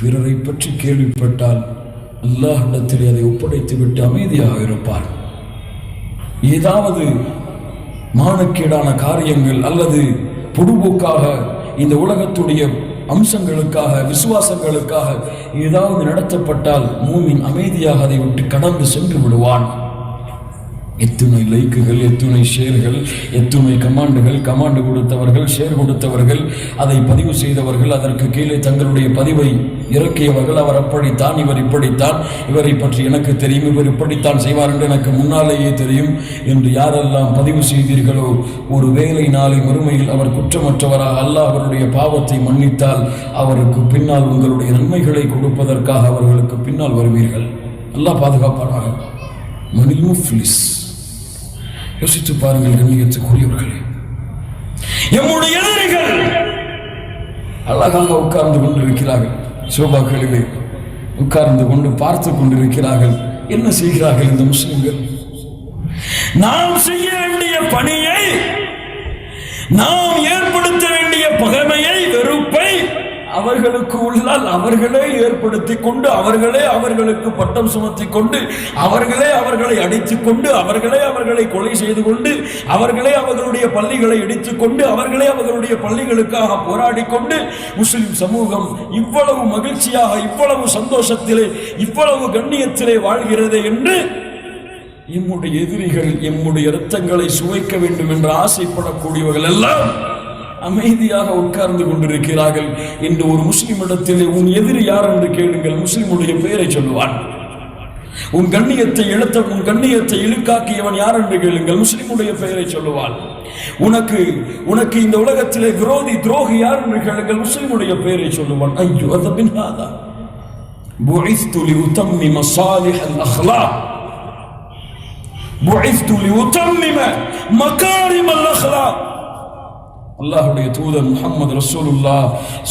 பிறரை பற்றி கேள்விப்பட்டால் அல்லாஹிடத்தில் அதை ஒப்படைத்து விட்டு அமைதியாக இருப்பார். ஏதாவது மானக்கேடான காரியங்கள் அல்லது பொடுபோக்காக இந்த உலகத்துடைய அம்சங்களுக்காக விசுவாசங்களுக்காக ஏதாவது நடத்தப்பட்டால் மூமின் அமைதியாக அதை விட்டு கடந்து சென்று விடுவான். எத்துணை லைக்குகள் எத்துணை ஷேர்கள் எத்துணை கமாண்டுகள் கமாண்டு கொடுத்தவர்கள் ஷேர் கொடுத்தவர்கள் அதை பதிவு செய்தவர்கள் அதற்கு கீழே தங்களுடைய பதிவை இறக்கியவர்கள் அவர் அப்படித்தான் இவர் இப்படித்தான் இவரை பற்றி எனக்கு தெரியும் இவர் இப்படித்தான் செய்வார் என்று எனக்கு முன்னாலேயே தெரியும் என்று யாரெல்லாம் பதிவு செய்தீர்களோ ஒரு வேலை நாளை மறுமையில் அவர் குற்றமற்றவராக அல்ல அவருடைய பாவத்தை மன்னித்தால் அவருக்கு பின்னால் உங்களுடைய நன்மைகளை கொடுப்பதற்காக அவர்களுக்கு பின்னால் வருவீர்கள். நல்லா பாதுகாப்பானாக. மணில் முஃப்லிஸ் யோசித்து பாருங்கள் கண்ணியத்துக்குரியவர்களே. எம்முடைய எதிரிகள் அழகாக உட்கார்ந்து கொண்டிருக்கிறார்கள். சோபாக்களிலே உட்கார்ந்து கொண்டு பார்த்து கொண்டிருக்கிறார்கள். என்ன செய்கிறார்கள் இந்த முஸ்லிம்கள்? நாம் செய்ய வேண்டிய பணியை நாம் ஏற்படுத்த வேண்டிய பகைமையை அவர்களுக்கு உள்ளால் அவர்களே ஏற்படுத்தி கொண்டு அவர்களே அவர்களுக்கு பட்டம் சுமத்தி கொண்டு அவர்களே அவர்களை அடித்துக் கொண்டு அவர்களே அவர்களை கொலை செய்து கொண்டு அவர்களே அவர்களுடைய பள்ளிகளை இடித்துக் கொண்டு அவர்களே அவர்களுடைய பள்ளிகளுக்காக போராடி கொண்டு முஸ்லிம் சமூகம் இவ்வளவு மகிழ்ச்சியாக இவ்வளவு சந்தோஷத்திலே இவ்வளவு கண்ணியத்திலே வாழ்கிறது என்று எம்முடைய எதிரிகள் எம்முடைய இரத்தங்களை சுவைக்க வேண்டும் என்று ஆசைப்படக்கூடியவர்கள் எல்லாம் அமைதியாக உட்கார்ந்து கொண்டிருக்கிறார்கள் என்று ஒரு முஸ்லிம் இடத்திலே உன் எதிரி யார் என்று கேளுங்கள் முஸ்லிமுடைய பெயரை சொல்லுவான் உன் கண்ணியத்தை இழுத்த உன் கண்ணியத்தை இழுக்காக்கியவன் யார் என்று கேளுங்கள் முஸ்லிமுடைய பெயரை சொல்லுவான் உனக்கு உனக்கு இந்த உலகத்திலே விரோதி துரோகி யார் என்று கேளுங்கள் முஸ்லிமுடைய பெயரை சொல்லுவான் ஐயோ அது பின்னாதா بعثت لأتمم صالح الأخلاق بعثت لأتمم مكارم الأخلاق அல்லாஹுடைய தூதர் முகமது ரசூலுல்லா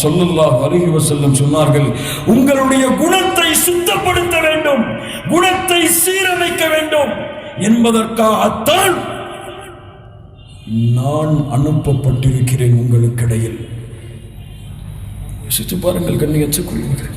சொல்லுல்லா வருகி வசல்லம் சொன்னார்கள் உங்களுடைய குணத்தை சுத்தப்படுத்த வேண்டும் குணத்தை சீரமைக்க வேண்டும் என்பதற்காகத்தான் நான் அனுப்பப்பட்டிருக்கிறேன் உங்களுக்கு இடையில் யோசித்து பாருங்கள் கண்ணியத்துக்குரியவர்கள்.